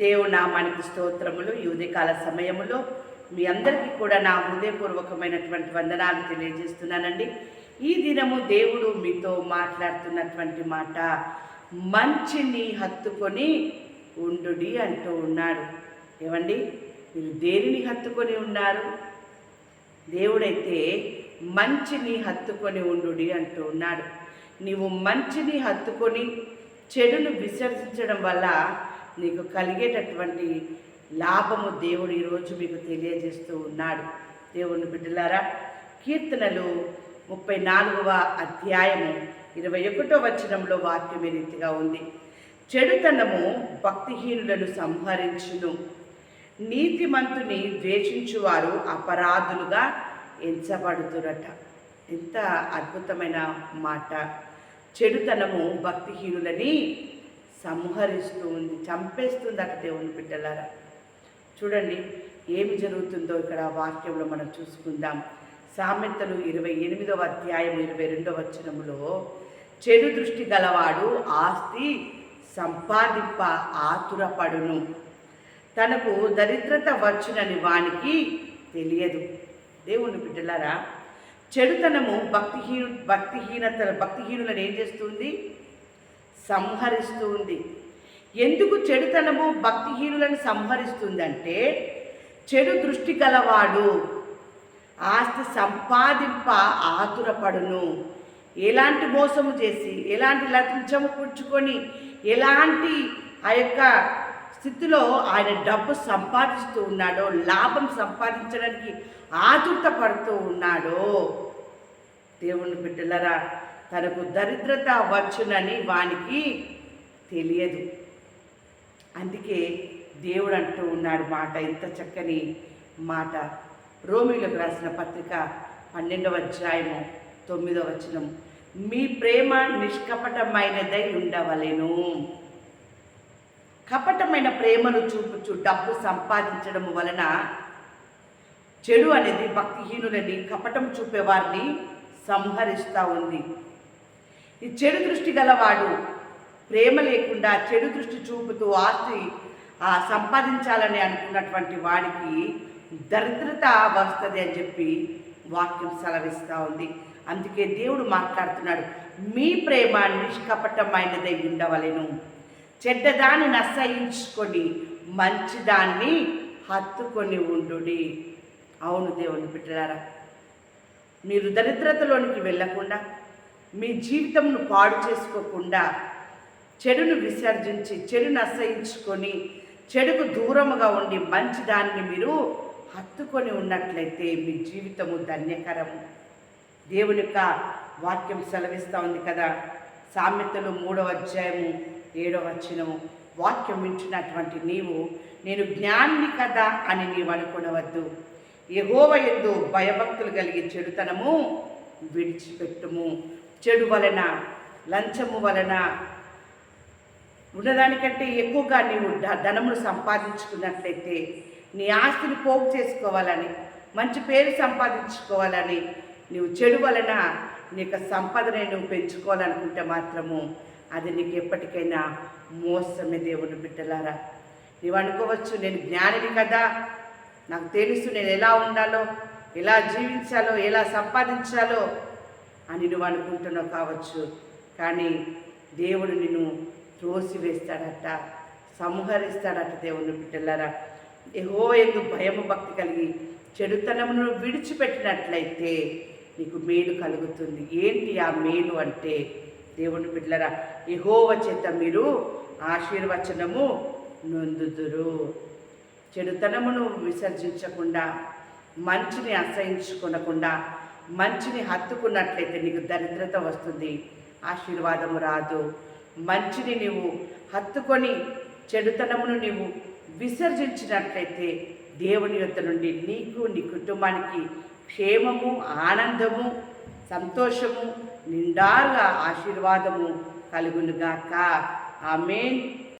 దేవుడు నామానికి స్తోత్రములు. ఈ ఉదయకాల సమయములో మీ అందరికీ కూడా నా హృదయపూర్వకమైనటువంటి వందనాలు తెలియజేస్తున్నానండి. ఈ దినము దేవుడు మీతో మాట్లాడుతున్నటువంటి మాట మంచిని హత్తుకొని ఉండుడి అంటూ ఉన్నాడు. ఏమండి? మీరు దేనిని హత్తుకొని ఉన్నారు? దేవుడైతే మంచిని హత్తుకొని ఉండుడి అంటూ ఉన్నాడు. నీవు మంచిని హత్తుకొని చెడును విసర్జించడం వల్ల నీకు కలిగేటటువంటి లాభము దేవుడు ఈరోజు మీకు తెలియజేస్తూ ఉన్నాడు. దేవుని బిడ్డలారా కీర్తనలు ముప్పై నాలుగవ అధ్యాయము ఇరవై ఒకటో వచనంలో వాక్యం రీతిగా ఉంది. చెడుతనము భక్తిహీనులను సంహరించును. నీతిమంతుని ద్వేషించువారు అపరాధులుగా ఎంచబడుతురట ఎంత అద్భుతమైన మాట. చెడుతనము భక్తిహీనులని సంహరిస్తూ ఉంది అక్కడ దేవుని బిడ్డలారా. చూడండి ఏమి జరుగుతుందో ఇక్కడ వాక్యంలో మనం చూసుకుందాం. సామెతలు ఇరవై ఎనిమిదవ అధ్యాయం ఇరవై రెండవ వచనములో చెడు దృష్టి గలవాడు ఆస్తి సంపాదింప ఆతురపడును. తనకు దరిద్రత వచ్చునని వానికి తెలియదు. దేవుని బిడ్డలారా చెడుతనము భక్తిహీను భక్తిహీనత భక్తిహీనులను ఏం చేస్తుంది? సంహరిస్తూ ఉంది. ఎందుకు చెడుతనము భక్తిహీనులను సంహరిస్తుందంటే చెడు దృష్టి గలవాడు ఆస్తి సంపాదింప ఆతురపడును. ఎలాంటి మోసము చేసి ఎలాంటి లతించము పుచ్చుకొని ఎలాంటి ఆ యొక్క స్థితిలో ఆయన డబ్బు సంపాదిస్తూ ఉన్నాడో లాభం సంపాదించడానికి ఆతురత పడుతూ ఉన్నాడో. దేవుని బిడ్డలరా తనకు దరిద్రత వచ్చునని వానికి తెలియదు. అందుకే దేవుడు అంటూ ఉన్నాడు మాట ఇంత చక్కని మాట. రోమిలకు రాసిన పత్రిక పన్నెండవ అధ్యాయము తొమ్మిదవ వచనం. మీ ప్రేమ నిష్కపటమైనదై ఉండవలెను. కపటమైన ప్రేమను చూపుచు డబ్బు సంపాదించడం వలన చెడు అనేది భక్తిహీనులని కపటం చూపేవారిని సంహరిస్తూ ఉంది. ఈ చెడు దృష్టి గలవాడు ప్రేమ లేకుండా చెడు దృష్టి చూపుతూ ఆస్తి ఆ సంపాదించాలని అనుకున్నటువంటి వాడికి దరిద్రత వస్తుంది అని చెప్పి వాక్యం సెలవిస్తూ ఉంది. అందుకే దేవుడు మాట్లాడుతున్నాడు మీ ప్రేమ నిష్కపటమైనదై ఉండవలను. చెడ్డదాన్ని నశయించుకొని మంచిదాన్ని హత్తుకొని ఉండు అవును దేవుని బిడ్డలారా మీరు దరిద్రతలోనికి వెళ్ళకుండా మీ జీవితంను పాడు చేసుకోకుండా చెడును విసర్జించి చెడును అసహించుకొని చెడుకు దూరముగా ఉండి మంచి దానిని మీరు హత్తుకొని ఉన్నట్లయితే మీ జీవితము ధన్యకరము. దేవుని యొక్క వాక్యం సెలవిస్తూ ఉంది కదా. సామెతలు మూడవ అధ్యాయము ఏడవ వచనము. వాక్యం వింటున్నటువంటి నీవు నేను జ్ఞాన్ని కదా అని నీవు అనుకునవద్దు. ఎగోవ ఎందు భయభక్తులు కలిగి చెడుతనము విడిచిపెట్టుము. చెడు వలన లంచము వలన ఉన్నదానికంటే ఎక్కువగా నీవు ధ- ధనమును సంపాదించుకున్నట్లయితే నీ ఆస్తిని పోగు చేసుకోవాలని మంచి పేరు సంపాదించుకోవాలని నీవు చెడు వలన నీ యొక్క సంపదనే నువ్వు పెంచుకోవాలనుకుంటే మాత్రము అది నీకు ఎప్పటికైనా మోసమే దేవుని బిడ్డలారా. నీవు అనుకోవచ్చు నేను జ్ఞానిని కదా నాకు తెలుసు నేను ఎలా ఉండాలో ఎలా జీవించాలో ఎలా సంపాదించాలో అని నువ్వు అనుకుంటున్నావు కావచ్చు కానీ దేవుడు నిన్ను త్రోసివేస్తాడట సంహరిస్తాడట దేవుని బిడ్డలారా. ఎహో ఎందు భయము భక్తి కలిగి చెడుతనమును విడిచిపెట్టినట్లయితే నీకు మేలు కలుగుతుంది. ఏంటి ఆ మేలు అంటే దేవుని బిడ్డలరా ఎహోవ చేత మీరు ఆశీర్వచనము నొందుదురు. చెడుతనమును విసర్జించకుండా మంచిని అసహించుకునకుండా మంచిని హత్తుకున్నట్లయితే నీకు దరిద్రత వస్తుంది. ఆశీర్వాదము రాదు. మంచిని నీవు హత్తుకొని చెడుతనమును నీవు విసర్జించినట్లయితే దేవుని యొక్క నుండి నీకు నీ కుటుంబానికి క్షేమము ఆనందము సంతోషము నిండారుగా ఆశీర్వాదము కలుగునుగాక. ఆమెన్.